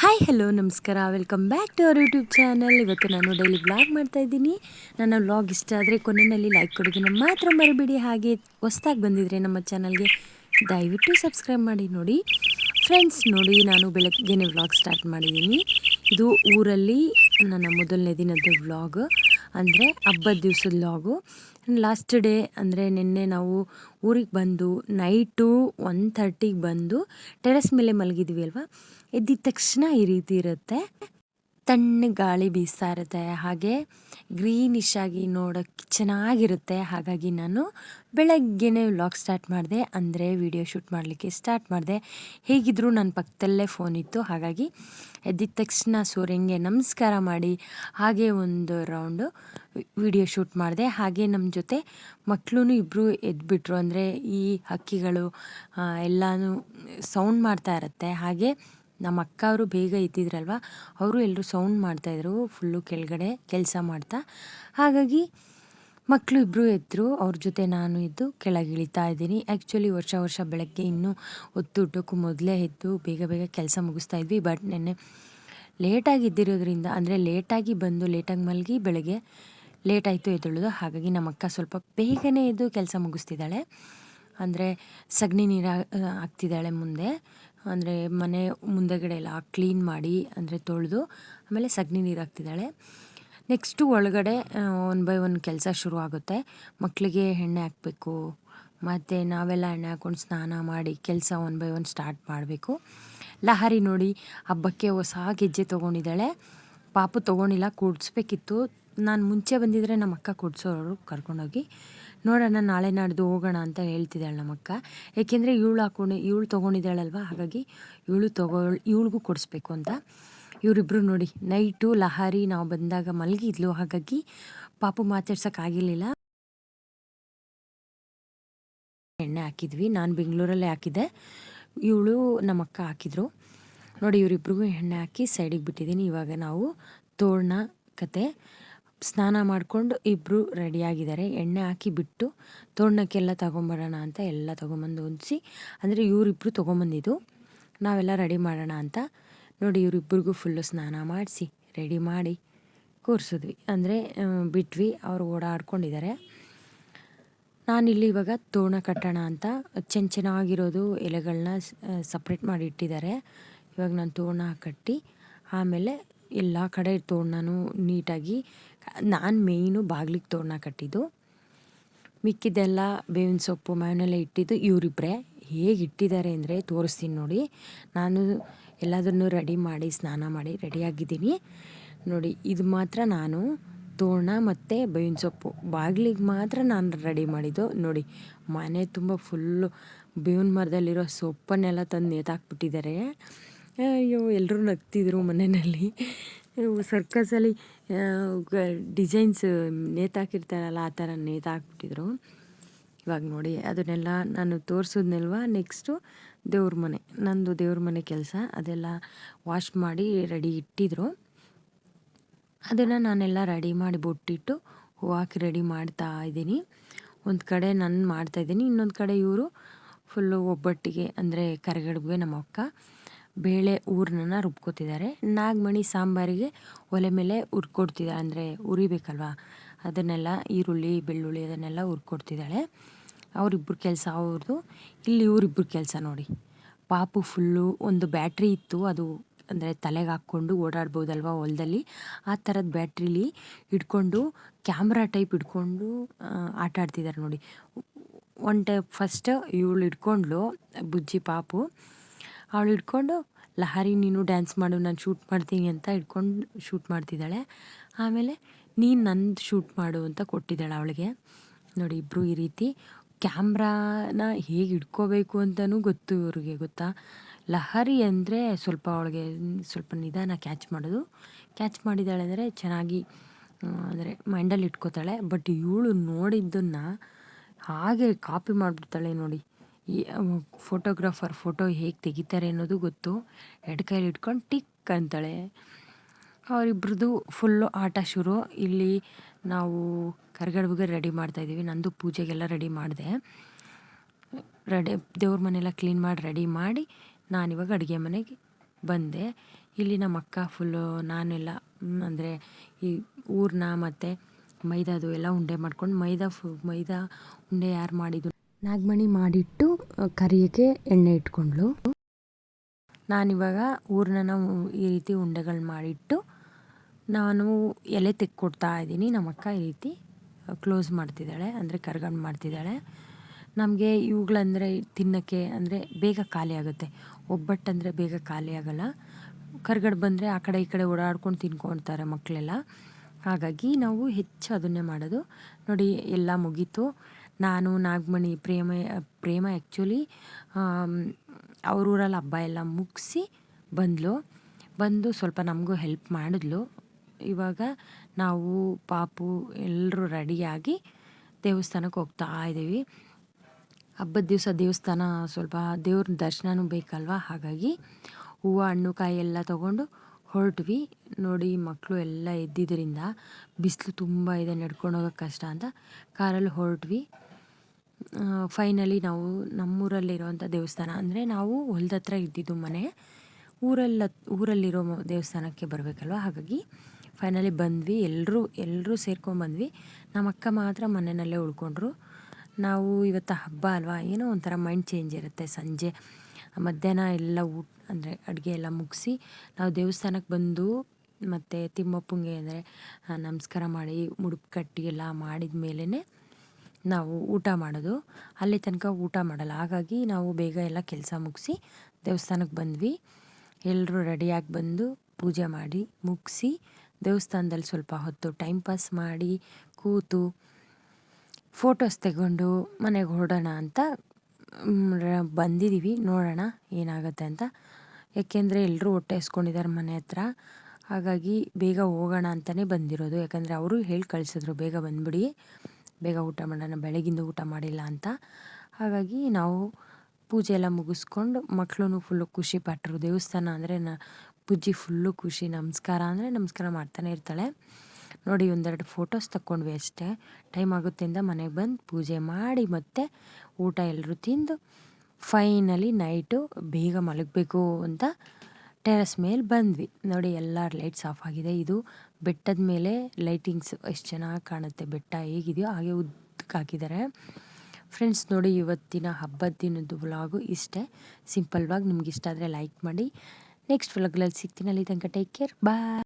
Hi hello ನಮಸ್ಕಾರ. Welcome back to our YouTube channel ಇವತ್ತು ನಾನು ಡೈಲಿ ವ್ಲಾಗ್ ಮಾಡ್ತಾ ಇದ್ದೀನಿ. ನನ್ನ ವ್ಲಾಗ್ ಇಷ್ಟ ಆದರೆ ಕೊನೆಯಲ್ಲಿ ಲೈಕ್ ಕೊಡೋದನ್ನು ಮಾತ್ರ ಮರಿಬೇಡಿ. ಹಾಗೆ ಹೊಸ್ದಾಗಿ ಬಂದಿದ್ರೆ ನಮ್ಮ ಚಾನಲ್ಗೆ ದಯವಿಟ್ಟು ಸಬ್ಸ್ಕ್ರೈಬ್ ಮಾಡಿ, ನೋಡಿ. ಫ್ರೆಂಡ್ಸ್ ನೋಡಿ, ನಾನು ಬೆಳಗ್ಗೆನೇ ವ್ಲಾಗ್ ಸ್ಟಾರ್ಟ್ ಮಾಡಿದ್ದೀನಿ. ಇದು ಊರಲ್ಲಿ ನನ್ನ ಮೊದಲನೇ ದಿನದ ವ್ಲಾಗ್ ಅಂದರೆ ಹಬ್ಬದ ದಿವಸದ ಲಾಗು. ಲಾಸ್ಟ್ ಡೇ ಅಂದರೆ ನಿನ್ನೆ ನಾವು ಊರಿಗೆ ಬಂದು ನೈಟು ಒನ್ ಥರ್ಟಿಗೆ ಬಂದು ಟೆರೆಸ್ ಮೇಲೆ ಮಲಗಿದ್ವಿ ಅಲ್ವಾ? ಎದ್ದಿದ ತಕ್ಷಣ ಈ ರೀತಿ ಇರುತ್ತೆ. ತಣ್ಣ ಗಾಳಿ ಬೀಸ್ತಾ ಇರುತ್ತೆ ಹಾಗೆ ಗ್ರೀನಿಶ್ ಆಗಿ ನೋಡೋಕ್ಕೆ ಚೆನ್ನಾಗಿರುತ್ತೆ. ಹಾಗಾಗಿ ನಾನು ಬೆಳಗ್ಗೆನೇ ವ್ಲಾಗ್ ಸ್ಟಾರ್ಟ್ ಮಾಡಿದೆ. ಅಂದರೆ ವಿಡಿಯೋ ಶೂಟ್ ಮಾಡಲಿಕ್ಕೆ ಸ್ಟಾರ್ಟ್ ಮಾಡಿದೆ. ಹೇಗಿದ್ದರೂ ನನ್ನ ಪಕ್ಕದಲ್ಲೇ ಫೋನ್ ಇತ್ತು. ಹಾಗಾಗಿ ಎದ್ದಿದ ತಕ್ಷಣ ಸೂರ್ಯಂಗೆ ನಮಸ್ಕಾರ ಮಾಡಿ ಹಾಗೆ ಒಂದು ರೌಂಡು ವಿಡಿಯೋ ಶೂಟ್ ಮಾಡಿದೆ. ಹಾಗೆ ನಮ್ಮ ಜೊತೆ ಮಕ್ಕಳು ಇಬ್ಬರು ಎದ್ಬಿಟ್ರು. ಅಂದರೆ ಈ ಹಕ್ಕಿಗಳು ಎಲ್ಲನೂ ಸೌಂಡ್ ಮಾಡ್ತಾ ಇರುತ್ತೆ. ಹಾಗೆ ನಮ್ಮ ಅಕ್ಕ ಅವರು ಬೇಗ ಇದ್ದಿದ್ರಲ್ವ ಅವರು ಎಲ್ಲರೂ ಸೌಂಡ್ ಮಾಡ್ತಾಯಿದ್ರು ಫುಲ್ಲು ಕೆಳಗಡೆ ಕೆಲಸ ಮಾಡ್ತಾ. ಹಾಗಾಗಿ ಮಕ್ಕಳು ಇಬ್ಬರು ಎದ್ದರು ಅವ್ರ ಜೊತೆ ನಾನು ಇದ್ದು ಕೆಳಗೆ ಇಳಿತಾ ಇದ್ದೀನಿ. ಆ್ಯಕ್ಚುಲಿ ವರ್ಷ ವರ್ಷ ಬೆಳಗ್ಗೆ ಇನ್ನೂ ಹೊತ್ತು ಊಟಕ್ಕೂ ಮೊದಲೇ ಎದ್ದು ಬೇಗ ಬೇಗ ಕೆಲಸ ಮುಗಿಸ್ತಾ ಇದ್ವಿ. ಬಟ್ ನೆನ್ನೆ ಲೇಟಾಗಿ ಇದ್ದಿರೋದ್ರಿಂದ ಅಂದರೆ ಲೇಟಾಗಿ ಬಂದು ಲೇಟಾಗಿ ಮಲಗಿ ಬೆಳಗ್ಗೆ ಲೇಟ್ ಆಯಿತು ಎದ್ದೇಳೋದು. ಹಾಗಾಗಿ ನಮ್ಮ ಅಕ್ಕ ಸ್ವಲ್ಪ ಬೇಗನೆ ಎದ್ದು ಕೆಲಸ ಮುಗಿಸ್ತಿದ್ದಾಳೆ. ಅಂದರೆ ಸಗಣಿ ನೀರು ಹಾಕ್ತಿದ್ದಾಳೆ ಮುಂದೆ. ಅಂದರೆ ಮನೆ ಮುಂದೆಗಡೆ ಎಲ್ಲ ಕ್ಲೀನ್ ಮಾಡಿ ಅಂದರೆ ತೊಳೆದು ಆಮೇಲೆ ಸಗಣಿ ನೀರು ಹಾಕ್ತಿದ್ದಾಳೆ ನೆಕ್ಸ್ಟು ಒಳಗಡೆ ಒನ್ ಬೈ ಒನ್ ಕೆಲಸ ಶುರು ಆಗುತ್ತೆ. ಮಕ್ಕಳಿಗೆ ಎಣ್ಣೆ ಹಾಕಬೇಕು, ಮತ್ತು ನಾವೆಲ್ಲ ಎಣ್ಣೆ ಹಾಕ್ಕೊಂಡು ಸ್ನಾನ ಮಾಡಿ ಕೆಲಸ ಒನ್ ಬೈ ಒನ್ ಸ್ಟಾರ್ಟ್ ಮಾಡಬೇಕು. ಲಹರಿ ನೋಡಿ ಹಬ್ಬಕ್ಕೆ ಹೊಸ ಗೆಜ್ಜೆ ತೊಗೊಂಡಿದ್ದಾಳೆ. ಪಾಪು ತೊಗೊಂಡಿಲ್ಲ, ಕೂಡಿಸ್ಬೇಕಿತ್ತು. ನಾನು ಮುಂಚೆ ಬಂದಿದ್ದರೆ ನಮ್ಮ ಅಕ್ಕ ಕೂಡಿಸೋರು ಕರ್ಕೊಂಡೋಗಿ ನೋಡೋಣ ನಾಳೆ ನಾಡ್ದು ಹೋಗೋಣ ಅಂತ ಹೇಳ್ತಿದ್ದಾಳೆ ನಮ್ಮಕ್ಕ. ಏಕೆಂದರೆ ಇವಳು ಹಾಕೊಂಡು, ಇವಳು ತೊಗೊಂಡಿದ್ದಾಳಲ್ವ? ಹಾಗಾಗಿ ಇವಳು ತಗೋ, ಇವಳಿಗೂ ಕೊಡಿಸ್ಬೇಕು ಅಂತ. ಇವರಿಬ್ಬರು ನೋಡಿ, ನೈಟು ಲಹಾರಿ ನಾವು ಬಂದಾಗ ಮಲಗಿದ್ಲು. ಹಾಗಾಗಿ ಪಾಪು ಮಾತಾಡ್ಸೋಕ್ಕಾಗಿರಲಿಲ್ಲ ಎಣ್ಣೆ ಹಾಕಿದ್ವಿ, ನಾನು ಬೆಂಗಳೂರಲ್ಲೇ ಹಾಕಿದ್ದೆ. ಇವಳು ನಮ್ಮ ಅಕ್ಕ ಹಾಕಿದ್ರು. ನೋಡಿ, ಇವರಿಬ್ರಿಗೂ ಎಣ್ಣೆ ಹಾಕಿ ಸೈಡಿಗೆ ಬಿಟ್ಟಿದ್ದೀನಿ. ಇವಾಗ ನಾವು ತೋರಣ ಕತೆ. ಸ್ನಾನ ಮಾಡಿಕೊಂಡು ಇಬ್ಬರು ರೆಡಿಯಾಗಿದ್ದಾರೆ ಎಣ್ಣೆ ಹಾಕಿ ಬಿಟ್ಟು ತೋರಣಕ್ಕೆಲ್ಲ ತೊಗೊಂಬರೋಣ ಅಂತ ಎಲ್ಲ ತೊಗೊಂಬಂದು ಹೊಂದಿಸಿ, ಅಂದರೆ ಇವರಿಬ್ಬರು ತೊಗೊಂಬಂದಿದ್ದು. ನಾವೆಲ್ಲ ರೆಡಿ ಮಾಡೋಣ ಅಂತ ನೋಡಿ ಇವರಿಬ್ಬರಿಗೂ ಫುಲ್ಲು ಸ್ನಾನ ಮಾಡಿಸಿ ರೆಡಿ ಮಾಡಿ ಕೂರಿಸಿದ್ವಿ. ಅಂದರೆ ಬಿಟ್ವಿ, ಅವರು ಓಡಾಡ್ಕೊಂಡಿದ್ದಾರೆ. ನಾನಿಲ್ಲಿ ಇವಾಗ ತೋರಣ ಕಟ್ಟೋಣ ಅಂತ ಚೆನ್ನ ಚೆನ್ನಾಗಿರೋದು ಎಲೆಗಳನ್ನ ಸಪ್ರೇಟ್ ಮಾಡಿ ಇಟ್ಟಿದ್ದಾರೆ. ಇವಾಗ ನಾನು ತೋರಣ ಕಟ್ಟಿ, ಆಮೇಲೆ ಎಲ್ಲ ಕಡೆ ತೋರಣನೂ ನೀಟಾಗಿ ನಾನು ಮೇಯ್ನು ಬಾಗಿಲಿಗೆ ತೋರಣ ಕಟ್ಟಿದ್ದು. ಮಿಕ್ಕಿದ್ದೆಲ್ಲ ಬೇವಿನ ಸೊಪ್ಪು ಮಾವನೆಲ್ಲ ಇಟ್ಟಿದ್ದು ಇವರಿಬ್ಬರೇ ಹೇಗೆ ಇಟ್ಟಿದ್ದಾರೆ ಅಂದರೆ ತೋರಿಸ್ತೀನಿ ನೋಡಿ. ನಾನು ಎಲ್ಲದನ್ನು ರೆಡಿ ಮಾಡಿ, ಸ್ನಾನ ಮಾಡಿ ರೆಡಿಯಾಗಿದ್ದೀನಿ ನೋಡಿ, ಇದು ಮಾತ್ರ ನಾನು ತೋರಣ ಮತ್ತು ಬೇವಿನ ಸೊಪ್ಪು. ಬಾಗಿಲಿಗೆ ಮಾತ್ರ ನಾನು ರೆಡಿ ಮಾಡಿದ್ದು. ನೋಡಿ, ಮನೆ ತುಂಬ ಫುಲ್ಲು ಬೇವಿನ ಮರದಲ್ಲಿರೋ ಸೊಪ್ಪನ್ನೆಲ್ಲ ತಂದು ನೇತಾಕ್ಬಿಟ್ಟಿದ್ದಾರೆ. ಅಯ್ಯೋ ಎಲ್ಲರೂ ನಗ್ತಿದ್ರು ಮನೆಯಲ್ಲಿ. ಸರ್ಕಸಲ್ಲಿ ಡಿಸೈನ್ಸ್ ನೇತಾಕಿರ್ತಾರಲ್ಲ, ಆ ಥರ ನೇತಾಕ್ಬಿಟ್ಟಿದ್ರು. ಇವಾಗ ನೋಡಿ, ಅದನ್ನೆಲ್ಲ ನಾನು ತೋರಿಸಿದ್ನಲ್ವ? ನೆಕ್ಸ್ಟು ದೇವ್ರ ಮನೆ, ನಂದು ದೇವ್ರ ಮನೆ ಕೆಲಸ. ಅದೆಲ್ಲ ವಾಶ್ ಮಾಡಿ ರೆಡಿ ಇಟ್ಟಿದ್ರು. ಅದನ್ನು ನಾನೆಲ್ಲ ರೆಡಿ ಮಾಡಿ ಬೊಟ್ಟಿಟ್ಟು ಹೂ ಹಾಕಿ ರೆಡಿ ಮಾಡ್ತಾ ಇದ್ದೀನಿ. ಒಂದು ಕಡೆ ನಾನು ಮಾಡ್ತಾಯಿದ್ದೀನಿ ಇನ್ನೊಂದು ಕಡೆ ಇವರು ಫುಲ್ಲು ಒಬ್ಬಟ್ಟಿಗೆ, ಅಂದರೆ ಕರಿಗಡುಬಿಗೆ ನಮ್ಮ ಅಕ್ಕ ಬೇಳೆ ಊರನ್ನ ರುಬ್ಕೋತಿದ್ದಾರೆ. ನಾಗಮಣಿ ಸಾಂಬಾರಿಗೆ ಒಲೆ ಮೇಲೆ ಉರ್ಕೊಡ್ತಿದ್ದ ಅಂದರೆ ಉರಿಬೇಕಲ್ವಾ ಅದನ್ನೆಲ್ಲ ಈರುಳ್ಳಿ, ಬೆಳ್ಳುಳ್ಳಿ ಅದನ್ನೆಲ್ಲ ಹುರ್ಕೊಡ್ತಿದ್ದಾಳೆ. ಅವರಿಬ್ಬರು ಕೆಲಸ ಅವ್ರದ್ದು ಇಲ್ಲಿ ಇವರಿಬ್ಬರು ಕೆಲಸ ನೋಡಿ. ಪಾಪು ಫುಲ್ಲು ಒಂದು ಬ್ಯಾಟ್ರಿ ಇತ್ತು. ಅದು ಅಂದರೆ ತಲೆಗೆ ಹಾಕ್ಕೊಂಡು ಓಡಾಡ್ಬೋದಲ್ವ ಹೊಲದಲ್ಲಿ? ಆ ಥರದ ಬ್ಯಾಟ್ರಿಲಿ ಇಟ್ಕೊಂಡು ಕ್ಯಾಮ್ರಾ ಟೈಪ್ ಇಟ್ಕೊಂಡು ಆಟ ಆಡ್ತಿದ್ದಾರೆ ನೋಡಿ. ಒನ್ ಟೈಪ್ ಫಸ್ಟ್ ಇವಳು ಇಟ್ಕೊಂಡ್ಲು ಬುಜ್ಜಿ ಪಾಪು. ಅವಳು ಇಟ್ಕೊಂಡು ಲಹರಿ, ನೀನು ಡ್ಯಾನ್ಸ್ ಮಾಡು, ನಾನು ಶೂಟ್ ಮಾಡ್ತೀನಿ ಅಂತ ಇಟ್ಕೊಂಡು ಶೂಟ್ ಮಾಡ್ತಿದ್ದಾಳೆ. ಆಮೇಲೆ, ನೀನು ನಂದು ಶೂಟ್ ಮಾಡು ಅಂತ ಕೊಟ್ಟಿದ್ದಾಳೆ ಅವಳಿಗೆ. ನೋಡಿ ಇಬ್ಬರು ಈ ರೀತಿ ಕ್ಯಾಮ್ರಾನ ಹೇಗೆ ಇಟ್ಕೋಬೇಕು ಅಂತಲೂ ಗೊತ್ತು ಇವ್ರಿಗೆ, ಗೊತ್ತಾ? ಲಹರಿ ಅಂದರೆ ಸ್ವಲ್ಪ ಅವಳಿಗೆ ಸ್ವಲ್ಪ ನಿಧಾನ ಕ್ಯಾಚ್ ಮಾಡೋದು. ಕ್ಯಾಚ್ ಮಾಡಿದ್ದಾಳೆ ಅಂದರೆ ಚೆನ್ನಾಗಿ ಅಂದರೆ ಮೈಂಡಲ್ಲಿ ಇಟ್ಕೋತಾಳೆ. ಬಟ್ ಇವಳು ನೋಡಿದ್ದನ್ನು ಹಾಗೆ ಕಾಪಿ ಮಾಡಿಬಿಡ್ತಾಳೆ ನೋಡಿ. ಫೋಟೋಗ್ರಾಫರ್ ಫೋಟೋ ಹೇಗೆ ತೆಗಿತಾರೆ ಅನ್ನೋದು ಗೊತ್ತು. ಎರಡು ಕೈಲಿ ಇಟ್ಕೊಂಡು ಟಿಕ್ ಅಂತಾಳೆ. ಅವರಿಬ್ರದ್ದು ಫುಲ್ಲು ಆಟ ಶುರು. ಇಲ್ಲಿ ನಾವು ಕರ್ಗಡ್ಬಿಗೆ ರೆಡಿ ಮಾಡ್ತಾಯಿದ್ದೀವಿ ನಂದು ಪೂಜೆಗೆಲ್ಲ ರೆಡಿ ಮಾಡಿದೆ. ರೆಡಿ ದೇವ್ರ ಮನೆಯೆಲ್ಲ ಕ್ಲೀನ್ ಮಾಡಿ ರೆಡಿ ಮಾಡಿ ನಾನಿವಾಗ ಅಡುಗೆ ಮನೆಗೆ ಬಂದೆ. ಇಲ್ಲಿ ನಮ್ಮ ಅಕ್ಕ ಫುಲ್ಲು ನಾನೆಲ್ಲ ಅಂದರೆ ಈ ಊರನ್ನ ಮತ್ತು ಮೈದಾದು ಎಲ್ಲ ಉಂಡೆ ಮಾಡ್ಕೊಂಡು ಮೈದಾ ಫು, ಮೈದಾ ಉಂಡೆ ಯಾರು ಮಾಡಿದ್ದು ನಾಗಮಣಿ ಮಾಡಿಟ್ಟು ಕರಿಯಕ್ಕೆ ಎಣ್ಣೆ ಇಟ್ಕೊಂಡ್ಳು. ನಾನಿವಾಗ ಊರನ್ನ ಈ ರೀತಿ ಉಂಡೆಗಳು ಮಾಡಿಟ್ಟು, ನಾನು ಎಲೆ ತೆಕ್ಕೊಡ್ತಾ ಇದ್ದೀನಿ. ನಮ್ಮ ಅಕ್ಕ ಈ ರೀತಿ ಕ್ಲೋಸ್ ಮಾಡ್ತಿದ್ದಾಳೆ, ಅಂದರೆ ಕರ್ಗಂಡು ಮಾಡ್ತಿದ್ದಾಳೆ. ನಮಗೆ ಇವುಗಳಂದರೆ ತಿನ್ನೋಕ್ಕೆ ಅಂದರೆ ಬೇಗ ಖಾಲಿ ಆಗುತ್ತೆ. ಒಬ್ಬಟ್ಟಂದರೆ ಬೇಗ ಖಾಲಿ ಆಗೋಲ್ಲ. ಕರ್ಗಡ್ ಬಂದರೆ ಆ ಕಡೆ ಈ ಕಡೆ ಓಡಾಡ್ಕೊಂಡು ತಿನ್ಕೊಳ್ತಾರೆ ಮಕ್ಕಳೆಲ್ಲ ಹಾಗಾಗಿ ನಾವು ಹೆಚ್ಚು ಅದನ್ನೇ ಮಾಡೋದು. ನೋಡಿ, ಎಲ್ಲ ಮುಗೀತು. ನಾನು, ನಾಗಮಣಿ, ಪ್ರೇಮ ಪ್ರೇಮ ಆ್ಯಕ್ಚುಲಿ ಅವ್ರ ಊರಲ್ಲಿ ಹಬ್ಬ ಎಲ್ಲ ಮುಗಿಸಿ ಬಂದಳು ಬಂದು ಸ್ವಲ್ಪ ನಮಗೂ ಹೆಲ್ಪ್ ಮಾಡಿದ್ಲು. ಇವಾಗ ನಾವು, ಪಾಪು ಎಲ್ಲರೂ ರೆಡಿಯಾಗಿ ದೇವಸ್ಥಾನಕ್ಕೆ ಹೋಗ್ತಾ ಇದ್ದೀವಿ. ಹಬ್ಬದ ದಿವಸ ದೇವಸ್ಥಾನ ಸ್ವಲ್ಪ ದೇವ್ರ ದರ್ಶನವೂ ಬೇಕಲ್ವ? ಹಾಗಾಗಿ ಹೂವು, ಹಣ್ಣು, ಕಾಯಿ ಎಲ್ಲ ತೊಗೊಂಡು ಹೊರಟ್ವಿ. ನೋಡಿ ಮಕ್ಕಳು ಎಲ್ಲ ಎದ್ದಿದ್ದರಿಂದ ಬಿಸಿಲು ತುಂಬ ಇದೆ, ನಡ್ಕೊಂಡು ಹೋಗೋಕ್ಕೆ ಕಷ್ಟ ಅಂತ ಕಾರಲ್ಲಿ ಹೊರಟ್ವಿ. ಫೈನಲಿ ನಾವು ನಮ್ಮೂರಲ್ಲಿರೋವಂಥ ದೇವಸ್ಥಾನ ಅಂದರೆ ನಾವು ಹೊಲ್ದ ಹತ್ರ ಇದ್ದಿದ್ದು ಮನೆ. ಊರಲ್ಲ, ಊರಲ್ಲಿರೋ ದೇವಸ್ಥಾನಕ್ಕೆ ಬರಬೇಕಲ್ವ? ಹಾಗಾಗಿ ಫೈನಲಿ ಬಂದ್ವಿ. ಎಲ್ಲರೂ ಎಲ್ಲರೂ ಸೇರ್ಕೊಂಡ್ಬಂದ್ವಿ ನಮ್ಮ ಅಕ್ಕ ಮಾತ್ರ ಮನೆಯಲ್ಲೇ ಉಳ್ಕೊಂಡ್ರು. ನಾವು ಇವತ್ತು ಹಬ್ಬ ಅಲ್ವಾ? ಏನೋ ಒಂಥರ ಮೈಂಡ್ ಚೇಂಜ್ ಇರುತ್ತೆ ಸಂಜೆ. ಮಧ್ಯಾಹ್ನ ಎಲ್ಲ ಊಟ, ಅಂದರೆ ಅಡುಗೆ ಎಲ್ಲ ಮುಗಿಸಿ ನಾವು ದೇವಸ್ಥಾನಕ್ಕೆ ಬಂದು ಮತ್ತು ತಿಮ್ಮಪ್ಪಂಗೆ ಅಂದರೆ ನಮಸ್ಕಾರ ಮಾಡಿ, ಮುಡುಪು ಕಟ್ಟಿ ಎಲ್ಲ ಮಾಡಿದ ಮೇಲೇ ನಾವು ಊಟ ಮಾಡೋದು. ಅಲ್ಲಿ ತನಕ ಊಟ ಮಾಡಲ್ಲ. ಹಾಗಾಗಿ ನಾವು ಬೇಗ ಎಲ್ಲ ಕೆಲಸ ಮುಗಿಸಿ ದೇವಸ್ಥಾನಕ್ಕೆ ಬಂದ್ವಿ. ಎಲ್ಲರೂ ರೆಡಿಯಾಗಿ ಬಂದು ಪೂಜೆ ಮಾಡಿ ಮುಗಿಸಿ ದೇವಸ್ಥಾನದಲ್ಲಿ ಸ್ವಲ್ಪ ಹೊತ್ತು ಟೈಮ್ ಪಾಸ್ ಮಾಡಿ ಕೂತು ಫೋಟೋಸ್ ತೆಗೊಂಡು ಮನೆಗೆ ಹೊರಡೋಣ ಅಂತ ಬಂದಿದ್ದೀವಿ ನೋಡೋಣ ಏನಾಗುತ್ತೆ ಅಂತ. ಯಾಕೆಂದರೆ ಎಲ್ಲರೂ ಹೊಟ್ಟೆ ಹಸ್ಕೊಂಡಿದ್ದಾರೆ ಮನೆ ಹತ್ರ. ಹಾಗಾಗಿ ಬೇಗ ಹೋಗೋಣ ಅಂತಲೇ ಬಂದಿರೋದು. ಯಾಕಂದರೆ ಅವರು ಹೇಳಿ ಕಳಿಸಿದ್ರು, ಬೇಗ ಬಂದುಬಿಡಿ. ಬೇಗ ಊಟ ಮಾಡೋಣ, ಬೆಳಗಿಂದ ಊಟ ಮಾಡಿಲ್ಲ ಅಂತ. ಹಾಗಾಗಿ ನಾವು ಪೂಜೆ ಎಲ್ಲ ಮುಗಿಸ್ಕೊಂಡು ಮಕ್ಕಳು ಫುಲ್ಲು ಖುಷಿ ಪಟ್ಟರು ದೇವಸ್ಥಾನ ಅಂದರೆ ನ, ಪೂಜೆ ಫುಲ್ಲು ಖುಷಿ, ನಮಸ್ಕಾರ ಅಂದರೆ ನಮಸ್ಕಾರ ಮಾಡ್ತಾನೆ ಇರ್ತಾಳೆ. ನೋಡಿ ಒಂದೆರಡು ಫೋಟೋಸ್ ತಕ್ಕೊಂಡ್ವಿ ಅಷ್ಟೇ. ಟೈಮ್ ಆಗುತ್ತಿಂದ ಮನೆಗೆ ಬಂದು ಪೂಜೆ ಮಾಡಿ ಮತ್ತೆ ಊಟ ಎಲ್ಲರೂ ತಿಂದು ಫೈನಲಿ ನೈಟು ಬೇಗ ಮಲಗಬೇಕು ಅಂತ ಟೆರೆಸ್ ಮೇಲೆ ಬಂದ್ವಿ. ನೋಡಿ ಎಲ್ಲ ಲೈಟ್ಸ್ ಆಫ್ ಆಗಿದೆ. ಇದು ಬೆಟ್ಟದ ಮೇಲೆ ಲೈಟಿಂಗ್ಸ್ ಎಷ್ಟು ಚೆನ್ನಾಗಿ ಕಾಣುತ್ತೆ. ಬೆಟ್ಟ ಹೇಗಿದೆಯೋ ಹಾಗೆ ಉದ್ದಕ್ಕೆ ಹಾಕಿದ್ದಾರೆ. ಫ್ರೆಂಡ್ಸ್, ನೋಡಿ, ಇವತ್ತಿನ ಹಬ್ಬದ ದಿನದ ವ್ಲಾಗು ಇಷ್ಟೇ. ಸಿಂಪಲ್ವಾಗಿ ನಿಮ್ಗೆ ಇಷ್ಟ ಆದರೆ ಲೈಕ್ ಮಾಡಿ. ನೆಕ್ಸ್ಟ್ ವ್ಲಾಗ್ಗಳಲ್ಲಿ ಸಿಗ್ತೀನಿ. ಅಲ್ಲಿ ತನಕ ಟೇಕ್ ಕೇರ್. ಬಾಯ್.